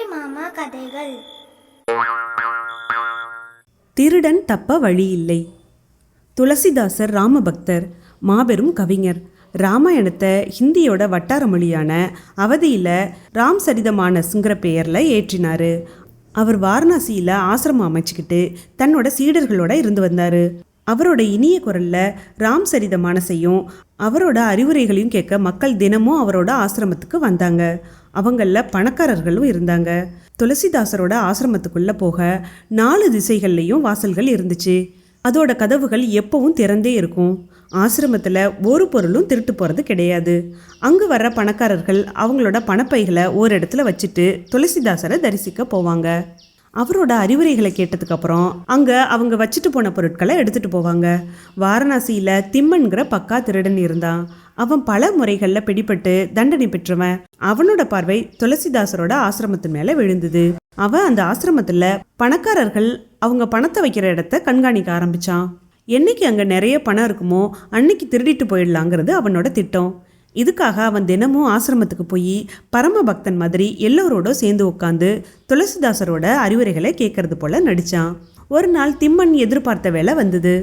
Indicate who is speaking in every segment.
Speaker 1: அம்புலி மாமா கதைகள்.
Speaker 2: திருடன் தப்ப வழி இல்லை துளசிதாசர் ராமபக்தர் மாபெரும் கவிஞர் ராமாயணத்தை ஹிந்தியோட வட்டார மொழியான அவதியில் ராம் சரிதமானஸ்ங்கிற பெயரில் ஏற்றினார். அவர் வாரணாசியில் ஆசிரமம் அமைச்சுக்கிட்டு தன்னோட சீடர்களோட இருந்து வந்தார். அவரோட இனிய குரல்ல ராம் சரித மானசையும் அவரோட அறிவுரைகளையும் கேட்க மக்கள் தினமும் அவரோட ஆசிரமத்துக்கு வந்தாங்க. அவங்கள பணக்காரர்களும் இருந்தாங்க. துளசிதாசரோட ஆசிரமத்துக்குள்ள போக நாலு திசைகள்லையும் வாசல்கள் இருந்துச்சு. அதோட கதவுகள் எப்பவும் திறந்தே இருக்கும். ஆசிரமத்தில் ஒரு பொருளும் திருட்டு போகிறது கிடையாது. அங்கே வர்ற பணக்காரர்கள் அவங்களோட பணப்பைகளை ஒரு இடத்துல வச்சுட்டு துளசிதாசரை தரிசிக்க போவாங்க. அவரோட அறிவுரைகளை கேட்டதுக்கப்புறம் அங்கே அவங்க வச்சுட்டு போன பொருட்களை எடுத்துகிட்டு போவாங்க. வாரணாசியில் திம்மன்கிற பக்கா திருடன் இருந்தான். அவன் பல முறைகளில் பிடிபட்டு தண்டனை பெற்றவன். அவனோட பார்வை துளசிதாசரோட ஆசிரமத்து மேலே விழுந்தது. அவன் அந்த ஆசிரமத்தில் பணக்காரர்கள் அவங்க பணத்தை வைக்கிற இடத்த கண்காணிக்க ஆரம்பிச்சான். என்னைக்கு அங்கே நிறைய பணம் இருக்குமோ அன்னைக்கு திருடிட்டு போயிடலாங்கிறது அவனோட திட்டம். இதுக்காக அவன் தினமும் ஆசிரமத்துக்கு போய் பரம பக்தன் மாதிரி எல்லோரோட சேர்ந்து உட்காந்து துளசிதாசரோட அறிவுரைகளை கேட்கறது போல நடித்தான் ஒரு நாள் திம்மன் எதிர்பார்த்த வேலை வந்தது.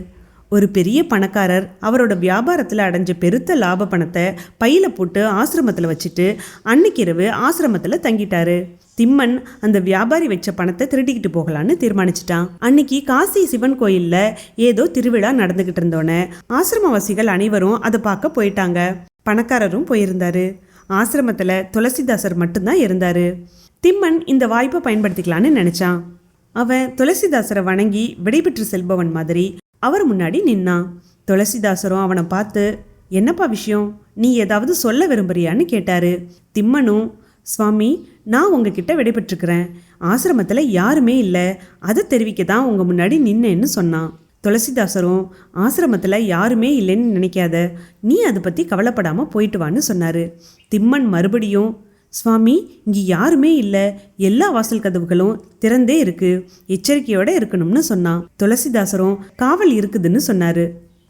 Speaker 2: ஒரு பெரிய பணக்காரர் அவரோட வியாபாரத்தில் அடைஞ்ச பெருத்த லாப பணத்தை பையில போட்டு ஆசிரமத்தில் வச்சுட்டு அன்னைக்கு இரவு ஆசிரமத்தில் தங்கிட்டாரு. திம்மன் அந்த வியாபாரி வச்ச பணத்தை திருடிக்கிட்டு போகலான்னு தீர்மானிச்சிட்டான். அன்னைக்கு காசி சிவன் கோயிலில் ஏதோ திருவிழா நடந்துகிட்டு இருந்தோன்னே ஆசிரமவாசிகள் அனைவரும் அதை பார்க்க போயிட்டாங்க. பணக்காரரும் போயிருந்தாரு. ஆசிரமத்தில் துளசிதாசர் மட்டும்தான் இருந்தார். திம்மன் இந்த வாய்ப்பை பயன்படுத்திக்கலான்னு நினச்சான். அவன் துளசிதாசரை வணங்கி விடைபெற்று செல்பவன் மாதிரி அவர் முன்னாடி நின்னான். துளசிதாசரும் அவனை பார்த்து என்னப்பா விஷயம்? நீ ஏதாவது சொல்ல விரும்புறியான்னு கேட்டாரு. திம்மனும் சுவாமி நான் உங்ககிட்ட விடைபெற்றுக்கிறேன் ஆசிரமத்தில் யாருமே இல்லை. அதை தெரிவிக்க தான் உங்கள் முன்னாடி நின்னேன்னு சொன்னான். துளசிதாசரும் ஆசிரமத்தில் யாருமே இல்லைன்னு நினைக்காத நீ அதை பற்றி கவலைப்படாமல் போயிட்டு வான்னு சொன்னார். திம்மன் மறுபடியும் சுவாமி இங்கே யாருமே இல்லை. எல்லா வாசல் கதவுகளும் திறந்தே இருக்கு. எச்சரிக்கையோடு இருக்கணும்னு சொன்னான். துளசிதாசரும் காவல் இருக்குதுன்னு சொன்னார்.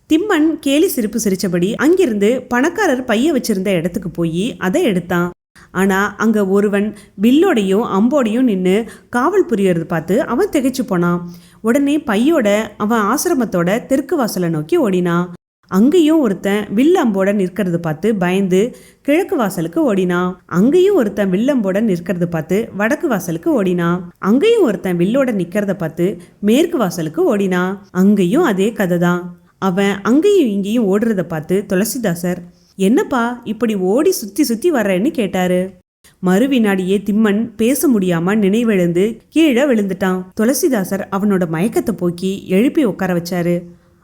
Speaker 2: திம்மன் கேலி சிரிப்பு சிரித்தபடி அங்கிருந்து பணக்காரர் பைய வச்சிருந்த இடத்துக்கு போய் அதை எடுத்தான். ஆனால் அங்கே ஒருவன் வில்லோடையும் அம்போடையும் நின்று காவல் புரியறது பார்த்து அவன் திகைச்சு போனான். உடனே பையோட அவன் ஆசிரமத்தோட தெற்கு வாசலை நோக்கி ஓடினான் அங்கேயும் ஒருத்தன் வில்லம்போட நிற்கிறது பார்த்து பயந்து கிழக்கு வாசலுக்கு ஓடினான் அங்கேயும் ஒருத்தன் வில்லம்போட நிற்கிறது பார்த்து வடக்கு வாசலுக்கு ஓடினான் அங்கேயும் ஒருத்தன் வில்லோட நிற்கிறத பார்த்து மேற்கு வாசலுக்கு ஓடினான் அங்கேயும் அதே கதை தான் அவன் அங்கேயும் இங்கேயும் ஓடுறத பார்த்து துளசிதாசர் என்னப்பா இப்படி ஓடி சுத்தி சுத்தி வர்றேன்னு கேட்டாரு. மறு வினாடியே திம்மன் பேச முடியாம நினைவெழுந்து கீழே விழுந்துட்டான். துளசிதாசர் அவனோட மயக்கத்தை போக்கி எழுப்பி உட்கார வச்சாரு.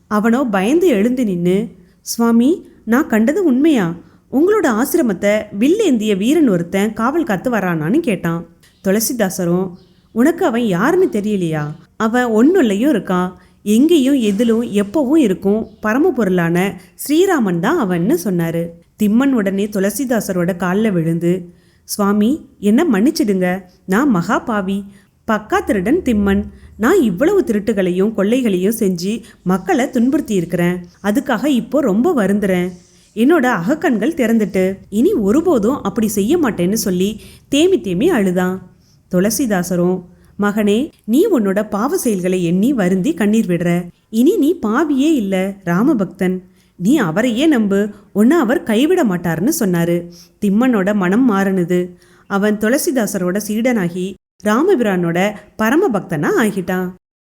Speaker 2: அவனோ பயந்து எழுந்து நின்று சுவாமி நான் கண்டது உண்மையா? உங்களோட ஆசிரமத்தை வில்லேந்திய வீரன் ஒருத்தன் காவல் காத்து வரானான்னு கேட்டான். துளசிதாசரும் உனக்கு அவன் யாருன்னு தெரியலையா? அவன் ஒன்றுலையும் இருக்கான். எங்கேயும் எதிலும் எப்பவும் இருக்கும் பரமபொருளான ஸ்ரீராமன் தான் அவன்னு சொன்னாரு. திம்மன் உடனே துளசிதாசரோட காலில் விழுந்து சுவாமி என்ன மன்னிச்சிடுங்க. நான் மகா பாவி பக்கா திருடன் திம்மன். நான் இவ்வளவு திருட்டுகளையும் கொள்ளைகளையும் செஞ்சு மக்களை துன்புறுத்தி இருக்கிறேன் அதுக்காக இப்போ ரொம்ப வருந்துறேன். என்னோட அகக்கண்கள் திறந்துட்டு இனி ஒருபோதும் அப்படி செய்ய மாட்டேன்னு சொல்லி தேமி தேமி அழுதான். துளசிதாசரும் மகனே நீ உன்னோட பாவ செயல்களை எண்ணி வருந்தி கண்ணீர் விடுற. இனி நீ பாவியே இல்ல ராமபக்தன். நீ அவரையே நம்பு ஒன்னு அவர் கைவிட மாட்டார்னு சொன்னாரு. திம்மனோட மனம் மாறனுது. அவன் துளசிதாசரோட சீடனாகி ராமபிரானோட பரமபக்தனா ஆகிட்டான்.